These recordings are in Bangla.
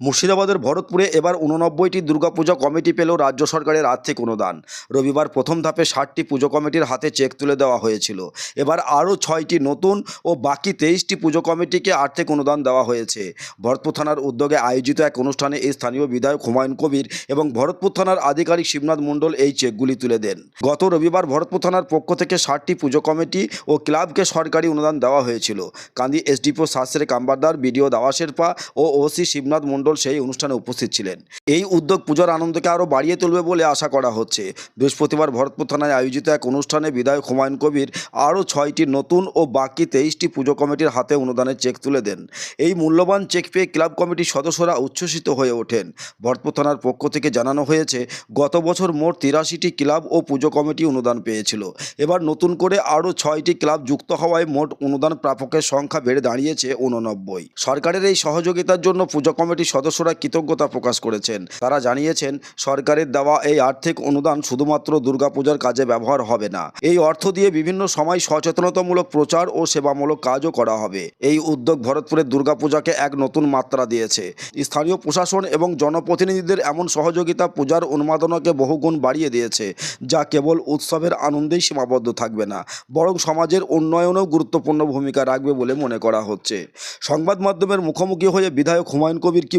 মুর্শিদাবাদের ভরতপুরে এবার উননব্বইটি দুর্গাপূজা কমিটি পেল রাজ্য সরকারের আর্থিক অনুদান। রবিবার প্রথম ধাপে ষাটটি পুজো কমিটির হাতে চেক তুলে দেওয়া হয়েছিল। এবার আরও ছয়টি নতুন ও বাকি তেইশটি পুজো কমিটিকে আর্থিক অনুদান দেওয়া হয়েছে। ভরতপুর থানার উদ্যোগে আয়োজিত এক অনুষ্ঠানে এই স্থানীয় বিধায়ক হুমায়ুন কবির এবং ভরতপুর থানার আধিকারিক শিবনাথ মণ্ডল এই চেকগুলি তুলে দেন। গত রবিবার ভরতপুর থানার পক্ষ থেকে ষাটটি পুজো কমিটি ও ক্লাবকে সরকারি অনুদান দেওয়া হয়েছিল। কান্দি এসডিপিও শাস্ত্রে কাম্বারদার, বিডিও দাওয়া শেরপা ও ওসি শিবনাথ মণ্ডল সেই অনুষ্ঠানে উপস্থিত ছিলেন। এই উদ্যোগ পূজার আনন্দকে আরও বাড়িয়ে তুলবে বলে আশা করা হচ্ছে। বৃহস্পতিবার ভরতপুর থানায় আয়োজিত এক অনুষ্ঠানে বিধায়ক হুমায়ুন কবির আরও ছয়টি নতুন ও বাকি তেইশটি পুজো কমিটির হাতে অনুদানের চেক তুলে দেন। এই মূল্যবান চেক পেয়ে ক্লাব কমিটির সদস্যরা উচ্ছ্বসিত হয়ে ওঠেন। ভরতপুর থানার পক্ষ থেকে জানানো হয়েছে, গত বছর মোট তিরাশিটি ক্লাব ও পুজো কমিটি অনুদান পেয়েছিল। এবার নতুন করে আরও ছয়টি ক্লাব যুক্ত হওয়ায় মোট অনুদান প্রাপকের সংখ্যা বেড়ে দাঁড়িয়েছে উননব্বই সরকারের এই সহযোগিতার জন্য পুজো কমিটির সদস্যরা কৃতজ্ঞতা প্রকাশ করেছেন। তারা জানিয়েছেন, সরকারের দেওয়া এই আর্থিক অনুদান শুধুমাত্র দুর্গাপূজার কাজে ব্যবহার হবে না। এই অর্থ দিয়ে বিভিন্ন সময় সচেতনতামূলক প্রচার ও সেবামূলক কাজও করা হবে। এই উদ্যোগ ভরতপুরের দুর্গাপূজাকে এক নতুন মাত্রা দিয়েছে। স্থানীয় প্রশাসন এবং জনপ্রতিনিধিদের এমন সহযোগিতা পূজার উন্মাদনাকে বহুগুণ বাড়িয়ে দিয়েছে, যা কেবল উৎসবের আনন্দেই সীমাবদ্ধ থাকবে না, বরং সমাজের উন্নয়নেও গুরুত্বপূর্ণ ভূমিকা রাখবে বলে মনে করা হচ্ছে। সংবাদ মাধ্যমের মুখোমুখি হয়ে বিধায়ক হুমায়ুন কবির কি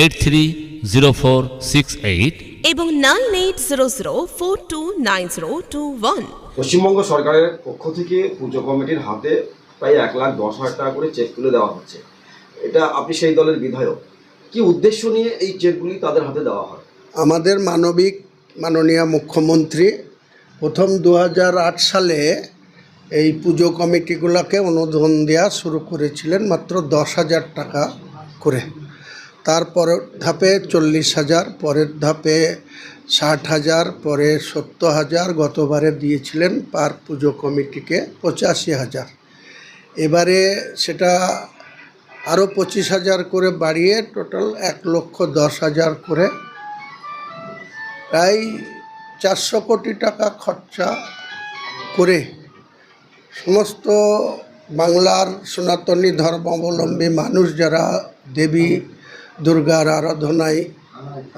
eight three zero four six eight এবং nine eight zero zero four two nine zero two one Paschimbanga সরকারের পক্ষ থেকে পুজো কমিটির হাতে প্রায় এক লাখ দশ হাজার টাকা করে চেক তুলে দেওয়া হচ্ছে। এটা আপনি সেই দলের বিধায়ক। কি উদ্দেশ্য নিয়ে এই চেকগুলি তাদের হাতে দেওয়া হয়? আমাদের মানবিক মাননীয় মুখ্যমন্ত্রী প্রথম দু হাজার আট সালে এই পুজো কমিটিগুলোকে অনুদান দেওয়া শুরু করেছিলেন মাত্র দশ হাজার টাকা করে। তারপরের ধাপে চল্লিশ হাজার, পরের ধাপে ষাট হাজার, পরে সত্তর হাজার, গতবারে দিয়েছিলেন পার পুজো কমিটিকে পঁচাশি হাজার। এবারে সেটা আরও পঁচিশ হাজার করে বাড়িয়ে টোটাল এক লক্ষ দশ হাজার করে প্রায় চারশো কোটি টাকা খরচা করে সমস্ত বাংলার সনাতনী ধর্মাবলম্বী মানুষ যারা দেবী দুর্গার আরাধনায়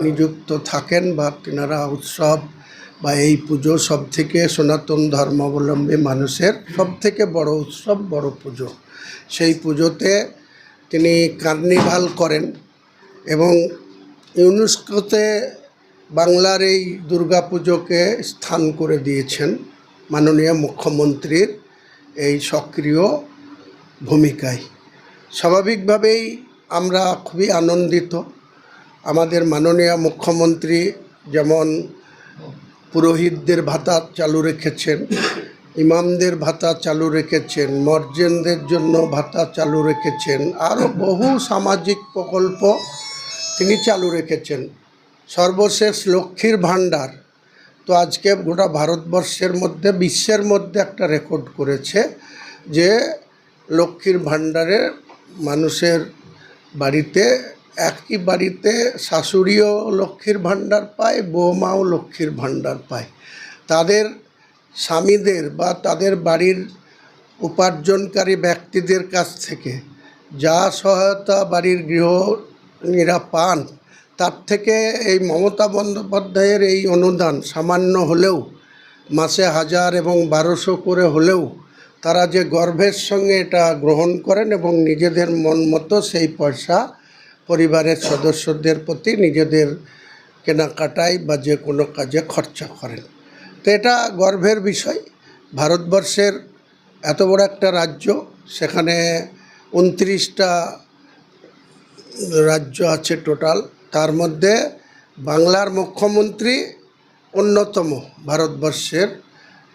নিযুক্ত থাকেন বা তিনারা উৎসব বা এই পুজো সব থেকে সনাতন ধর্মাবলম্বী মানুষের সব থেকে বড় উৎসব, বড় পুজো। সেই পুজোতে তিনি কার্নিভাল করেন এবং ইউনেস্কোতে বাংলার এই দুর্গাপুজোকে স্থান করে দিয়েছেন মাননীয় মুখ্যমন্ত্রীর এই সক্রিয় ভূমিকায়। স্বাভাবিকভাবেই আমরা খুবই আনন্দিত। আমাদের মাননীয় মুখ্যমন্ত্রী যেমন পুরোহিতদের ভাতা চালু রেখেছেন, ইমামদের ভাতা চালু রেখেছেন মর্জেনদের জন্য ভাতা চালু রেখেছেন আরও বহু সামাজিক প্রকল্প তিনি চালু রেখেছেন। সর্বশেষ লক্ষ্মীর ভাণ্ডার তো আজকে গোটা ভারতবর্ষের মধ্যে, বিশ্বের মধ্যে একটা রেকর্ড করেছে যে লক্ষ্মীর ভাণ্ডারে মানুষের বাড়িতে, একই বাড়িতে শাশুড়িও লক্ষ্মীর ভাণ্ডার পায় বৌমাও লক্ষ্মীর ভাণ্ডার পায়। তাদের স্বামীদের বা তাদের বাড়ির উপার্জনকারী ব্যক্তিদের কাছ থেকে যা সহায়তা বাড়ির গৃহণীরা পান, তার থেকে এই মমতা বন্দ্যোপাধ্যায়ের এই অনুদান সামান্য হলেও, মাসে হাজার এবং বারোশো করে হলেও তারা যে গর্বের সঙ্গে এটা গ্রহণ করেন এবং নিজেদের মন মতো সেই পয়সা পরিবারের সদস্যদের প্রতি নিজেদের কেনাকাটায় বা যে কোনো কাজে খরচা করেন। তো এটা গর্বের বিষয়। ভারতবর্ষের এত বড় একটা রাজ্য, সেখানে উনত্রিশটা রাজ্য আছে টোটাল। তার মধ্যে বাংলার মুখ্যমন্ত্রী অন্যতম ভারতবর্ষের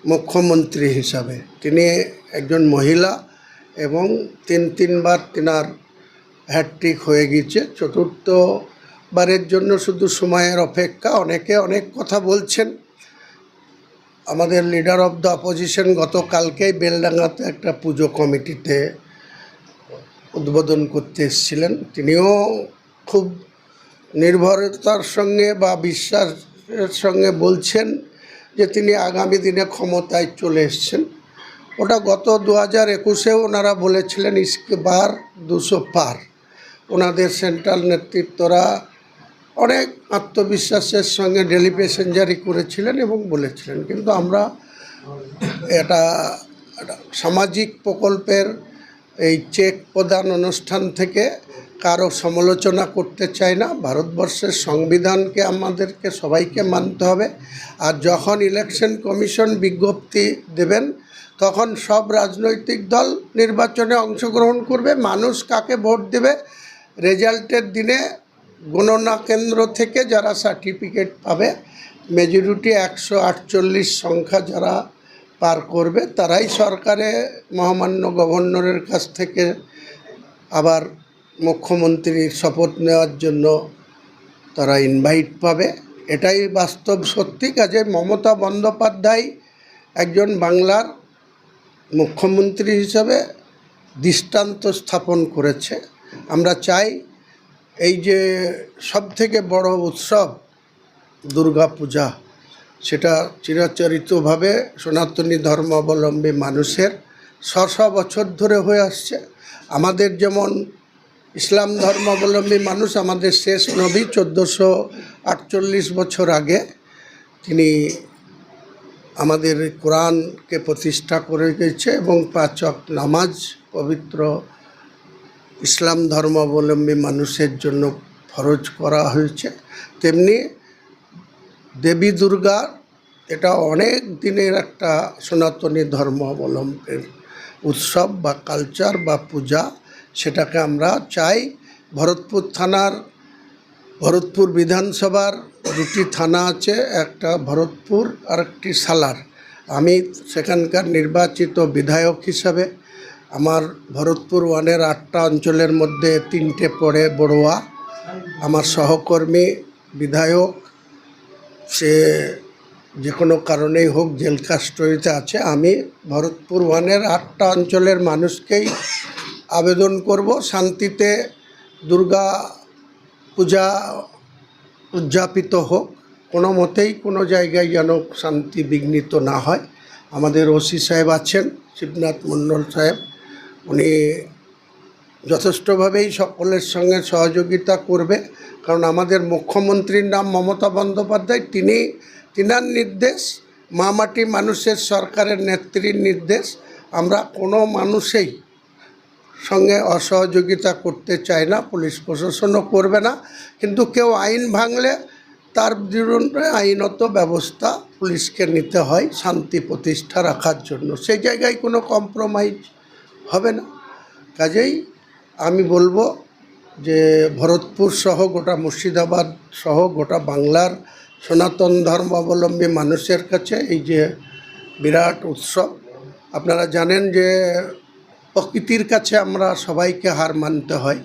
মুখ্যমন্ত্রী হিসাবে। তিনি একজন মহিলা এবং তিন তিনবার তিনার হ্যাট্রিক হয়ে গিয়েছে। চতুর্থ বারের জন্য শুধু সময়ের অপেক্ষা, অনেকে অনেক কথা বলছেন। আমাদের লিডার অফ দ্য অপোজিশন গতকালকেই বেলডাঙ্গাতে একটা পুজো কমিটিতে উদ্বোধন করতে এসেছিলেন। তিনিও খুব নির্ভরতার সঙ্গে বা বিশ্বাসের সঙ্গে বলছেন যে তিনি আগামী দিনে ক্ষমতায় চলে এসছেন। ওটা গত দু হাজার একুশেও ওনারা বলেছিলেন ইসকে বার দুশো পার। ওনাদের সেন্ট্রাল নেতৃত্বরা অনেক আত্মবিশ্বাসের সঙ্গে ডেলি প্যাসেঞ্জারি করেছিলেন এবং বলেছিলেন। কিন্তু আমরা এটা সামাজিক প্রকল্পের এই চেক প্রদান অনুষ্ঠান থেকে কারও সমালোচনা করতে চাই না। ভারতবর্ষের সংবিধানকে আমাদেরকে সবাইকে মানতে হবে। আর যখন ইলেকশন কমিশন বিজ্ঞপ্তি দেবেন তখন সব রাজনৈতিক দল নির্বাচনে অংশগ্রহণ করবে। মানুষ কাকে ভোট দেবে? রেজাল্টের দিনে গণনা কেন্দ্র থেকে যারা সার্টিফিকেট পাবে, মেজরিটি একশো আটচল্লিশ সংখ্যা যারা পার করবে, তারাই সরকারে, মহামান্য গভর্নরের কাছ থেকে আবার মুখ্যমন্ত্রীর শপথ নেওয়ার জন্য তারা ইনভাইট পাবে। এটাই বাস্তব সত্যি। কাজে মমতা বন্দ্যোপাধ্যায় একজন বাংলার মুখ্যমন্ত্রী হিসাবে দৃষ্টান্ত স্থাপন করেছে। আমরা চাই এই যে সব থেকে বড় উৎসব দুর্গা পূজা সেটা চিরাচরিতভাবে সনাতনী ধর্মাবলম্বী মানুষের শ শ বছর ধরে হয়ে আসছে। আমাদের যেমন ইসলাম ধর্মাবলম্বী মানুষ আমাদের শেষ নবী চোদ্দোশো আটচল্লিশ বছর আগে তিনি আমাদের কোরআনকে প্রতিষ্ঠা করে গেছে এবং পাচক নামাজ পবিত্র ইসলাম ধর্মাবলম্বী মানুষের জন্য ফরজ করা হয়েছে। তেমনি দেবী দুর্গা এটা অনেক দিনের একটা সনাতনী ধর্মাবলম্বীর উৎসব বা কালচার বা পূজা, সেটাকে আমরা চাই। ভরতপুর থানার ভরতপুর বিধানসভার দুটি থানা আছে, একটা ভরতপুর আর একটি সালার। আমি সেখানকার নির্বাচিত বিধায়ক হিসাবে আমার ভরতপুর ওয়ানের আটটা অঞ্চলের মধ্যে তিনটে পড়ে বড়ুয়া। আমার সহকর্মী বিধায়ক, সে যে কোনো কারণেই হোক জেল কাস্টডিতে আছে। আমি ভরতপুর ওয়ানের আটটা অঞ্চলের মানুষকেই আবেদন করব শান্তিতে দুর্গা পূজা উদযাপিত হোক, কোনো মতেই কোনো জায়গায় যেন শান্তি বিঘ্নিত না হয়। আমাদের ওসি সাহেব আছেন, শিবনাথ মণ্ডল সাহেব। উনি যথেষ্টভাবেই সকলের সঙ্গে সহযোগিতা করবে, কারণ আমাদের মুখ্যমন্ত্রীর নাম মমতা বন্দ্যোপাধ্যায়। তিনি, তিনার নির্দেশ মামাটি মানুষের সরকারের নেত্রীর নির্দেশ। আমরা কোনো মানুষেই সঙ্গে অসহযোগিতা করতে চায় না, পুলিশ প্রশাসনও করবে না, কিন্তু কেউ আইন ভাঙলে তার বিরুদ্ধে আইনত ব্যবস্থা পুলিশকে নিতে হয়, শান্তি প্রতিষ্ঠা রাখার জন্য। সেই জায়গায় কোনো কম্প্রোমাইজ হবে না। কাজেই আমি বলব যে ভরতপুর সহ গোটা মুর্শিদাবাদ সহ গোটা বাংলার সনাতন ধর্মাবলম্বী মানুষের কাছে এই যে বিরাট উৎসব, আপনারা জানেন যে প্রকৃতির কাছে আমরা সবাইকে হার মানতে হয়।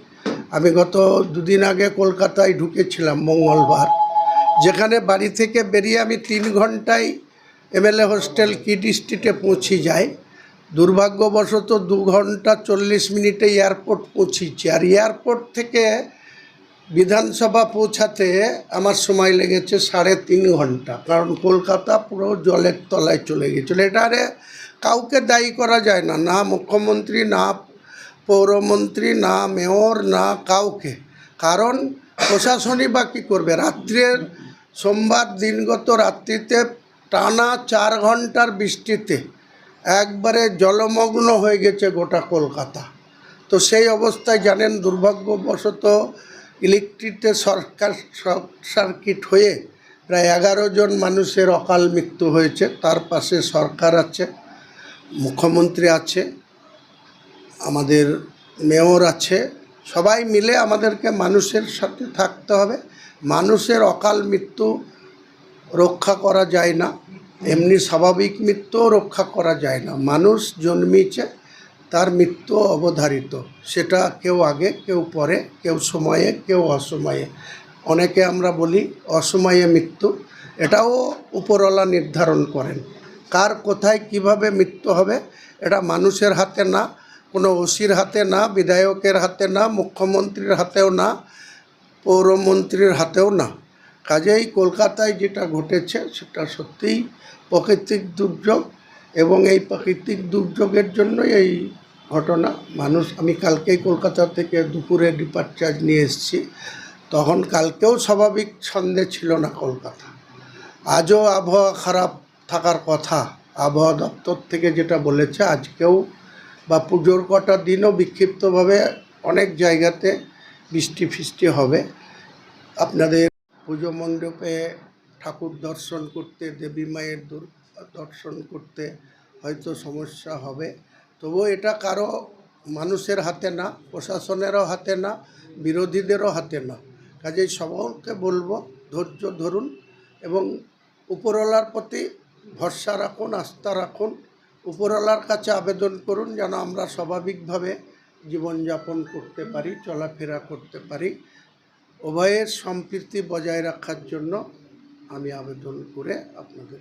আমি গত দুদিন আগে কলকাতায় ঢুকেছিলাম মঙ্গলবার। যেখানে বাড়ি থেকে বেরিয়ে আমি তিন ঘন্টায় এমএলএ হোস্টেল কিড স্ট্রিটে পৌঁছে যাই। দুর্ভাগ্যবশত দু ঘণ্টা চল্লিশ মিনিটে এয়ারপোর্ট পৌঁছেছি। আর এয়ারপোর্ট থেকে বিধানসভা পৌঁছাতে আমার সময় লেগেছে সাড়ে তিন ঘণ্টা। কারণ কলকাতা পুরো জলের তলায় চলে গেছিল। এটারে কাউকে দায়ী করা যায় না না মুখ্যমন্ত্রী, না পৌরমন্ত্রী, না মেয়র, না কাউকে। কারণ প্রশাসনই বা কী করবে? রাত্রের সোমবার দিনগত রাত্রিতে টানা চার ঘণ্টার বৃষ্টিতে একবারে জলমগ্ন হয়ে গেছে গোটা কলকাতা। তো সেই অবস্থায় জানেন দুর্ভাগ্যবশত ইলেকট্রিকতে সরকার শর্ট সার্কিট হয়ে প্রায় এগারো জন মানুষের অকাল মৃত্যু হয়েছে, তার পাশে সরকার আছে। মুখ্যমন্ত্রী আছে, আমাদের মেয়র আছে, সবাই মিলে আমাদেরকে মানুষের সাথে থাকতে হবে। মানুষের অকাল মৃত্যু রক্ষা করা যায় না, এমনি স্বাভাবিক মৃত্যুও রক্ষা করা যায় না। মানুষ জন্মিছে তার মৃত্যু অবধারিত, সেটা কেউ আগে, কেউ পরে, কেউ সময়ে, কেউ অসময়ে। অনেকে আমরা বলি অসময়ে মৃত্যু, এটাও উপরওয়ালা নির্ধারণ করেন। কার কোথায় কীভাবে মৃত্যু হবে, এটা মানুষের হাতে না, কোনো ওসির হাতে না, বিধায়কের হাতে না, মুখ্যমন্ত্রীর হাতেও না, পৌরমন্ত্রীর হাতেও না। কাজেই কলকাতায় যেটা ঘটেছে, সেটা সত্যিই প্রাকৃতিক দুর্যোগ এবং এই প্রাকৃতিক দুর্যোগের জন্য এই ঘটনা। মানুষ, আমি কালকেই কলকাতা থেকে দুপুরে ডিপার্চার নিয়ে এসেছি। তখন কালকেও স্বাভাবিক ছন্দে ছিল না কলকাতা। আজও আবহাওয়া খারাপ থাকার কথা। আবহাওয়া দপ্তর থেকে যেটা বলেছে, আজকেও বা পুজোর কটা দিনও বিক্ষিপ্তভাবে অনেক জায়গাতে বৃষ্টি ফিষ্টি হবে। আপনাদের পুজো মণ্ডপে ঠাকুর দর্শন করতে, দেবী মায়ের দুর- দর্শন করতে হয়তো সমস্যা হবে। তবুও এটা কারও মানুষের হাতে না, প্রশাসনেরও হাতে না, বিরোধীদেরও হাতে না। কাজেই সকলকে বলব, ধৈর্য ধরুন এবং উপরওয়ালার প্রতি ভরসা রাখুন, আস্থা রাখুন, উপরওয়ালার কাছে আবেদন করুন যেন আমরা স্বাভাবিকভাবে জীবনযাপন করতে পারি, চলাফেরা করতে পারি। উভয়ের সম্প্রীতি বজায় রাখার জন্য আমি আবেদন করে আপনাদের